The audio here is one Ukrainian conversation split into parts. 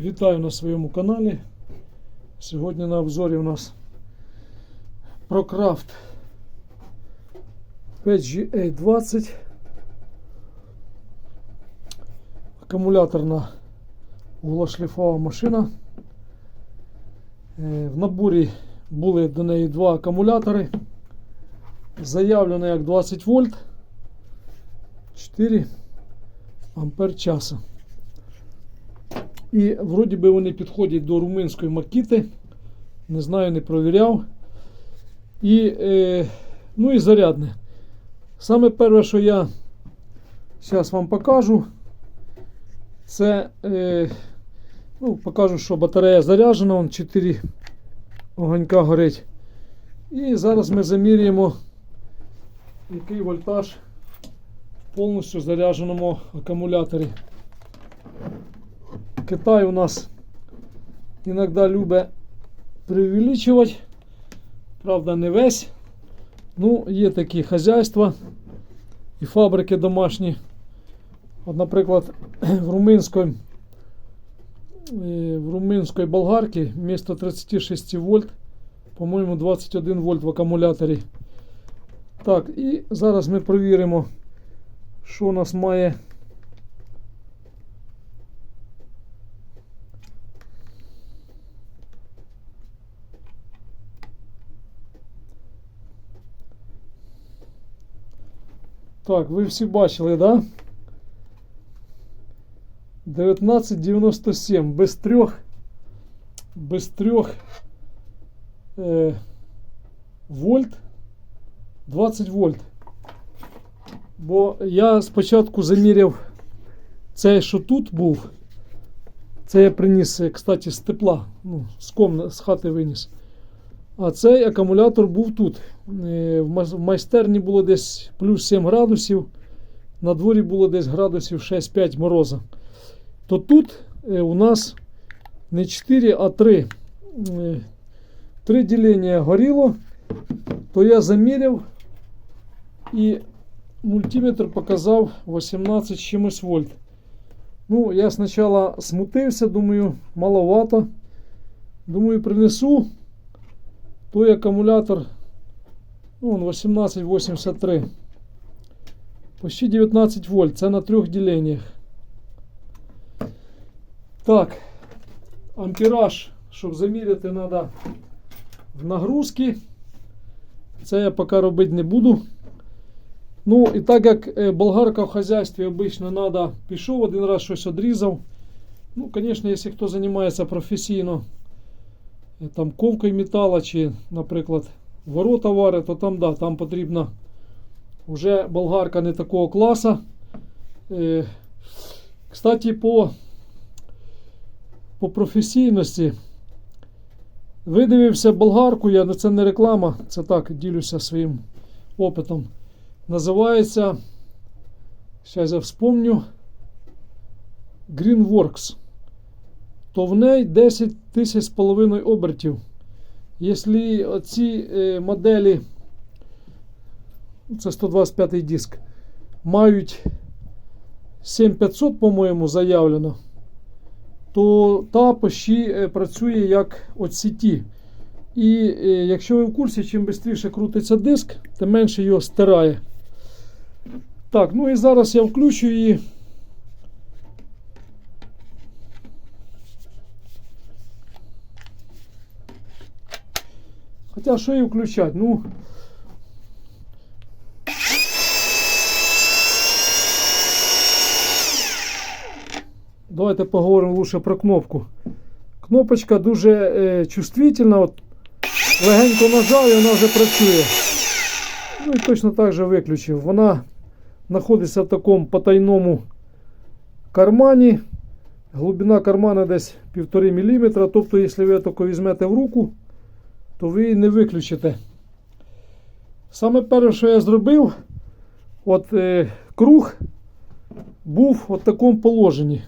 Вітаю на своєму каналі. Сьогодні на обзорі у нас ProCraft PGA20. Акумуляторна углошліфова машина. Е, В наборі були до неї два акумулятори. Заявлено як 20 вольт 4 ампер часу. І вроді би вони підходять до румунської макіти. Не знаю, не провіряв. І, е, ну і зарядне. Саме перше, що я зараз вам покажу, це е, ну, покажу, що батарея заряджена, вон 4 огонька горить. І зараз ми замірюємо, який вольтаж в повністю зарядженому акумуляторі. Китай у нас иногда любить преувеличивать. Правда, не весь. Ну, є такі хазяйства і фабрики домашні. От, наприклад, в румунської, е, в румунської болгарки вмісто 36 вольт, по-моєму, 21 вольт в акумуляторі. Так, і зараз ми провіримо, що у нас має Так, ви всі бачили, да? 1997 без трьох без трьох е, вольт 20 вольт. Бо я спочатку заміряв цей, що тут був. Це я приніс, е, кстати, з тепла, ну, з комна, з хати виніс. А цей акумулятор був тут. Е, В майстерні було десь плюс 7 градусів, на дворі було десь градусів 6-5 мороза. То тут е, у нас не 4, а 3. Е, Три ділення горіло, то я заміряв і мультиметр показав 18 чимось вольт. Ну, я спочатку смутився, думаю, маловато. Думаю, принесу той акумулятор ну, он 1883. Почти 19 вольт. Це на трьох діленнях. Так. Ампераж, щоб заміряти, треба в нагрузки. Це я поки робити не буду. Ну, і так як е, болгарка в хазяйстві обично треба, пішов один раз щось одрізав. Ну, звісно, якщо хто займається професійно там ковкою металу чи, наприклад, ворота варить, то там, да, там потрібна вже болгарка не такого класу. Е, Кстати, по, по професійності видивився болгарку, я, це не реклама, це так, ділюся своїм опитом. Називається, зараз я вспомню, Greenworks. То в неї 10 тисяч з половиною обертів. Якщо ці е, моделі, це 125 диск, мають 7500, по-моєму, заявлено, то та почти е, працює як от сіті. І е, якщо ви в курсі, чим швидше крутиться диск, тим менше його стирає. Так, ну і зараз я включу її. Хоча що її включати? Ну. Давайте поговоримо лучше про кнопку. Кнопочка дуже е, чувствительна. От, легенько нажав і вона вже працює. Ну і точно так же виключив. Вона знаходиться в такому потайному кармані. Глибина кармана десь 1,5 мм. Тобто, якщо ви тако візьмете в руку, то ви її не виключите. Саме перше, що я зробив, от е, круг був в такому положенні.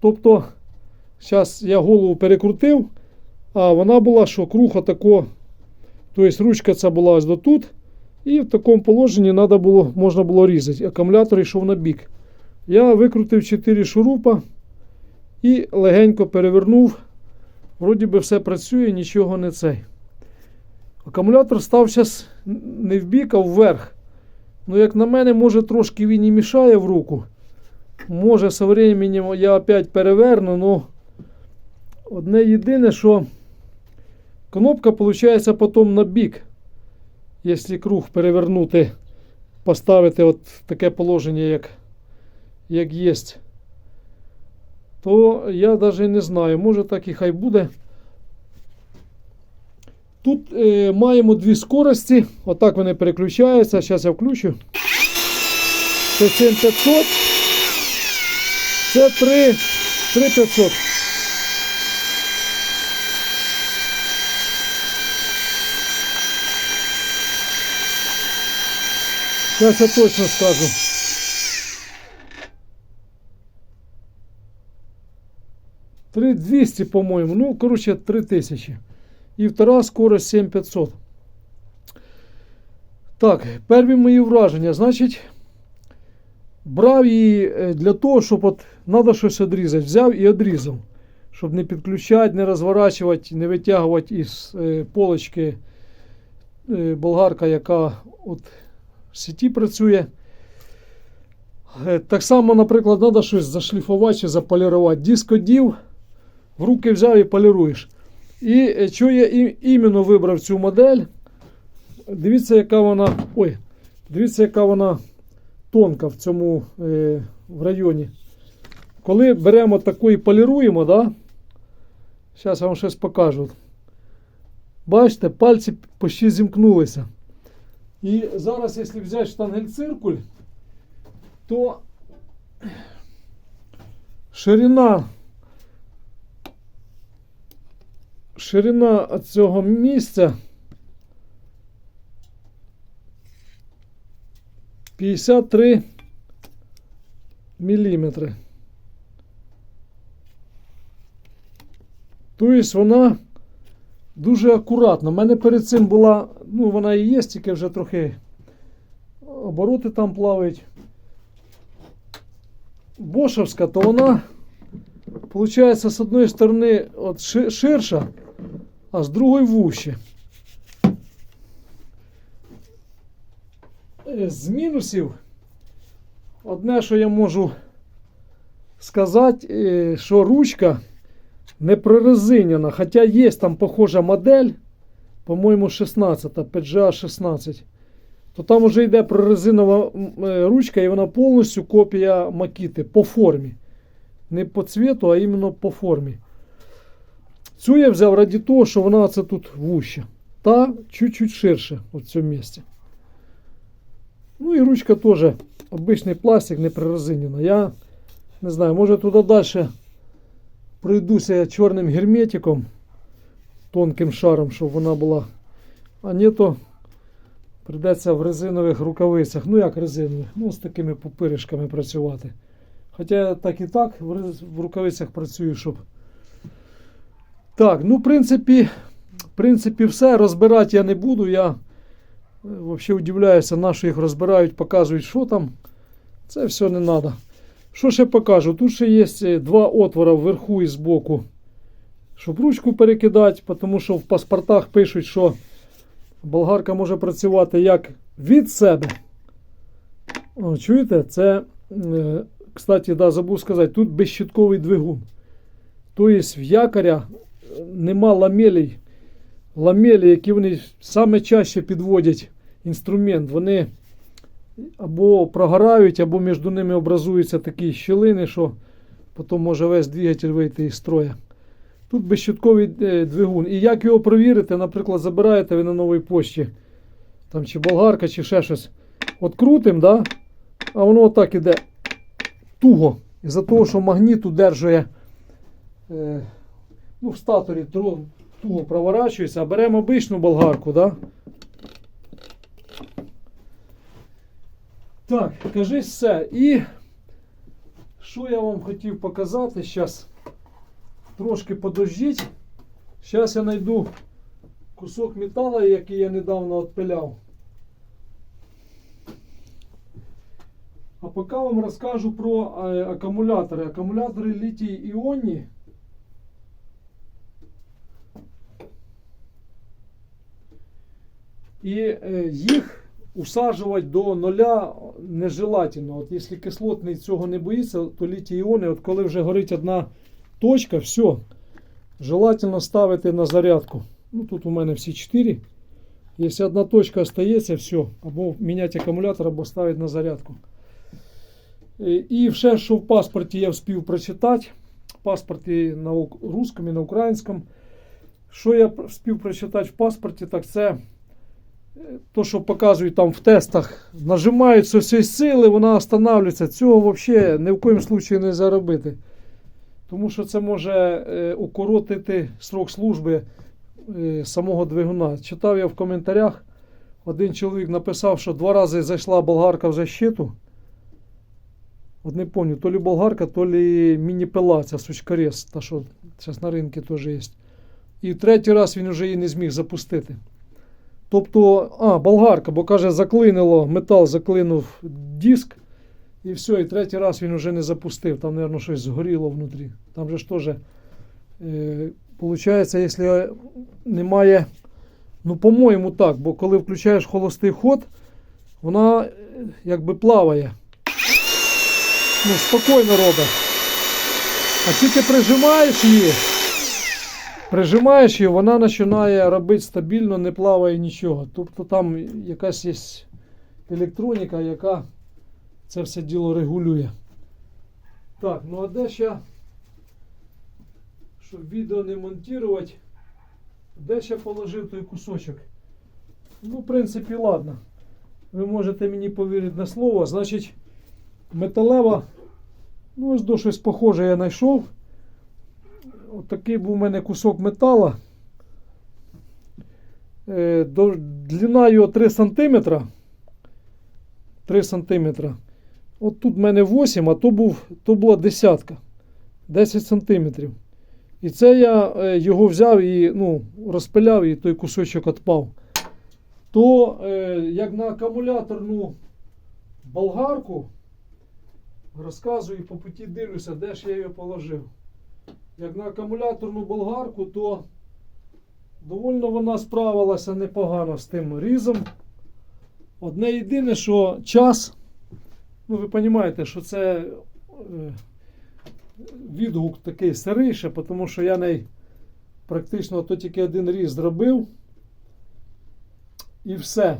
Тобто, зараз я голову перекрутив, а вона була, що круг отако, тобто ручка ця була ось до тут. І в такому положенні надо було, можна було різати. Акумулятор йшов на бік. Я викрутив 4 шурупа І легенько перевернув. Вроді би все працює, нічого не цей. Акумулятор став зараз не в бік, а вверх. Ну, як на мене, може трошки він і мішає в руку. Може, со временем я опять переверну, но одне єдине, що кнопка виходить потім на бік. Якщо круг перевернути, поставити от таке положення, як, як є. То я навіть не знаю, може так і хай буде. Тут е, маємо дві скорості. Отак вони переключаються. Зараз я включу. Це 7500. Це 3, 3500. Зараз я точно скажу. Три 200, по-моєму. Ну, коротше, 3000. І втора скорость 7500. Так, перві мої враження. Значить, брав її е, для того, щоб от треба щось відрізати. Взяв і відрізав. Щоб не підключати, не розворачувати, не витягувати із е, полочки е, болгарка, яка от в сіті працює. Так само, наприклад, треба щось зашліфувати чи заполірувати. Диск одів, в руки взяв і поліруєш. І е, що я іменно вибрав цю модель. Дивіться, яка вона. Ой, дивіться, яка вона тонка в цьому е, в районі. Коли беремо таку і поліруємо, да? зараз вам щось покажу. Бачите, пальці почти зімкнулися. І зараз, якщо взяти штангель-циркуль, то ширина ширина цього місця 53 міліметри. Тобто вона дуже акуратна. У мене перед цим була, ну вона і є, тільки вже трохи обороти там плавають. Бошевська, то вона, виходить, з одної сторони от ширша, а з другої вуще. Е, З мінусів, одне, що я можу сказати, е, що ручка не прорезинена, хоча є там похожа модель, по-моєму, 16, PGA 16, то там вже йде прорезинова е, ручка, і вона повністю копія Макіти по формі. Не по цвету, а іменно по формі. Цю я взяв раді того, що вона це тут вуща. Та чуть-чуть ширше в цьому місці. Ну і ручка теж обичний пластик, не прорезинена. Я не знаю, може туди далі пройдуся чорним герметиком, тонким шаром, щоб вона була. А ні, то прийдеться в резинових рукавицях. Ну як резинових? Ну, з такими пупиришками працювати. Хоча так і так в рукавицях працюю, щоб. Так, ну, в принципі, в принципі, все. Розбирати я не буду. Я взагалі удивляюся, на що їх розбирають, показують, що там. Це все не треба. Що ще покажу? Тут ще є е, два отвора вверху і збоку, щоб ручку перекидати, тому що в паспортах пишуть, що болгарка може працювати як від себе. О, чуєте? Це, е, кстати, да, забув сказати, тут безщитковий двигун. Тобто в якоря е, нема ламелей. Ламелі, які вони саме чаще підводять інструмент, вони або прогорають, або між ними образуються такі щілини, що потім може весь двигатель вийти із строя. Тут безщитковий е, двигун. І як його провірити, наприклад, забираєте ви на новій пошті, там чи болгарка, чи ще щось. От крутим, да? а воно отак іде туго. Із-за того, що магніт удержує е, ну, в статорі туго проворачується, а беремо обичну болгарку, да? Так, кажись все. І що я вам хотів показати зараз? Трошки подождіть. Зараз я знайду кусок металу, який я недавно відпиляв. А поки вам розкажу про е, акумулятори. Акумулятори літій іонні. І е, їх усаджувати до нуля нежелательно. От якщо кислотний цього не боїться, то літій іони, от коли вже горить одна точка, все. Желательно ставити на зарядку. Ну тут у мене всі 4. Якщо одна точка остається, все. Або міняти акумулятор, або ставити на зарядку. Е, І все, що в паспорті я встиг прочитати. В паспорті на русском і на українському. Що я встиг прочитати в паспорті, так це то, що показують там в тестах. Нажимаються всі сили, вона останавливається. Цього взагалі ні в коїм случаї не заробити. Тому що це може е, укоротити срок служби е, самого двигуна. Читав я в коментарях, один чоловік написав, що два рази зайшла болгарка в защиту. От не пам'ятаю, то ли болгарка, то ли міні-пила, ця сучкарез, та що зараз на ринку теж є. І третій раз він вже її не зміг запустити. Тобто, а, болгарка, бо каже, заклинило, метал заклинув диск, і все, і третій раз він вже не запустив. Там, мабуть, щось згоріло внутрі. Там же ж теж, е, якщо немає. Ну, по-моєму, так, бо коли включаєш холостий ход, вона е, якби плаває. Ну, спокійно робить. А тільки прижимаєш її, прижимаєш її, вона починає робити стабільно, не плаває нічого. Тобто там якась є електроніка, яка це все діло регулює. Так, ну а де ще, щоб відео не монтувати, де ще положив той кусочок? Ну, в принципі, ладно. Ви можете мені повірити на слово. Значить, металева, ну ось до щось похоже я знайшов. От такий був у мене кусок метала. Е, длина його 3 см. 3 см. От тут в мене 8, а то, був, то була десятка. 10 см. І це я е, його взяв і ну, розпиляв, і той кусочок відпав. То е, як на акумуляторну болгарку, розказую по путі дивлюся, де ж я її положив. Як на акумуляторну болгарку, то доволі вона справилася непогано з тим різом. Одне єдине, що час, ну ви розумієте, що це е, відгук такий сирий ще, тому що я не практично то тільки один різ зробив. І все.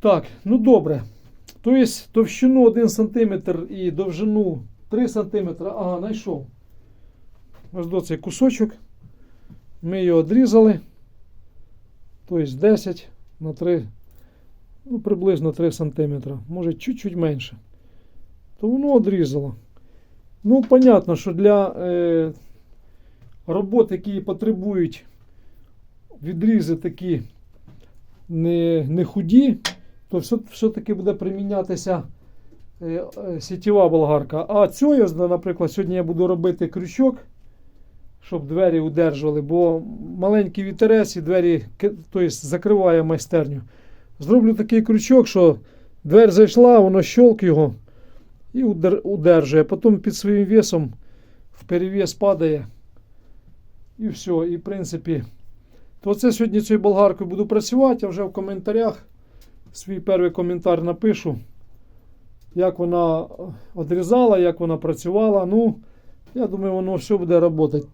Так, ну добре. Тобто товщину 1 см і довжину 3 см. Ага, знайшов. Ось до цей кусочок. Ми його відрізали. Тобто 10 на 3, ну приблизно 3 см. Може чуть-чуть менше. То воно відрізало. Ну, понятно, що для е, робот, які потребують відрізи такі не, не худі, то все, все-таки буде примінятися сітєва болгарка. А цю, наприклад, сьогодні я буду робити крючок, щоб двері удержували, бо маленький вітерець і двері тобто, закриває майстерню. Зроблю такий крючок, що двері зайшла, воно щолк його і удер- удержує. Потім під своїм весом в перевес падає. І все. І в принципі. То це сьогодні цією болгаркою буду працювати, а вже в коментарях свій перший коментар напишу, як вона відрізала, як вона працювала. Ну, я думаю, воно все буде працювати.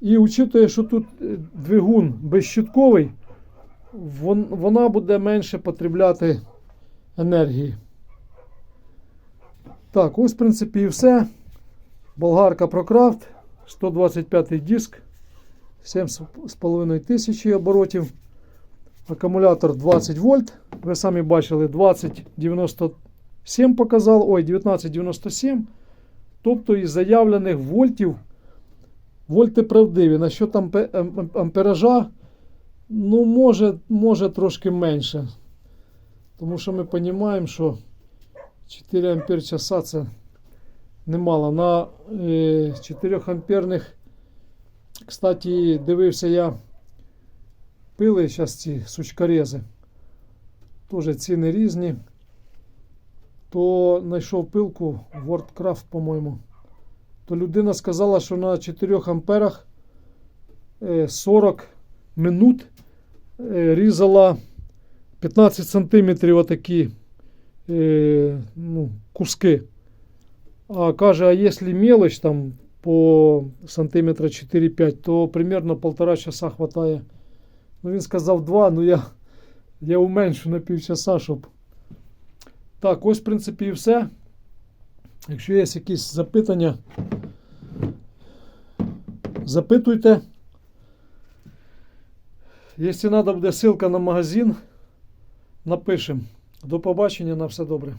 І учитує, що тут е, двигун безщитковий, вона буде менше потребляти енергії. Так, ось, в принципі, і все. Болгарка ProCraft, 125 диск. 7,5 тисячі оборотів. Акумулятор 20 вольт. Ви самі бачили 2097 показав. Ой, 1997. Тобто із заявлених вольтів. Вольти правдиві. На що там пе- ампеража? Ну, може, може трошки менше. Тому що ми розуміємо, що 4 ампер часа це немало. На е, 4 амперних Кстати, дивився я пили зараз ці сучкарези. Теж ціни різні. Хто знайшов пилку WordCraft, по-моєму, то людина сказала, що на 4 амперах е, 40 минут е, різала 15 сантиметрів отакі е, ну, куски. А каже, а якщо мелочь там по сантиметра 4-5, то примерно полтора часа хватає. Ну, він сказав 2, ну я, я уменшу на півчаса, щоб. Так, ось, в принципі, і все. Якщо є якісь запитання, запитуйте. Якщо треба буде ссылка на магазин, напишемо. До побачення, на все добре.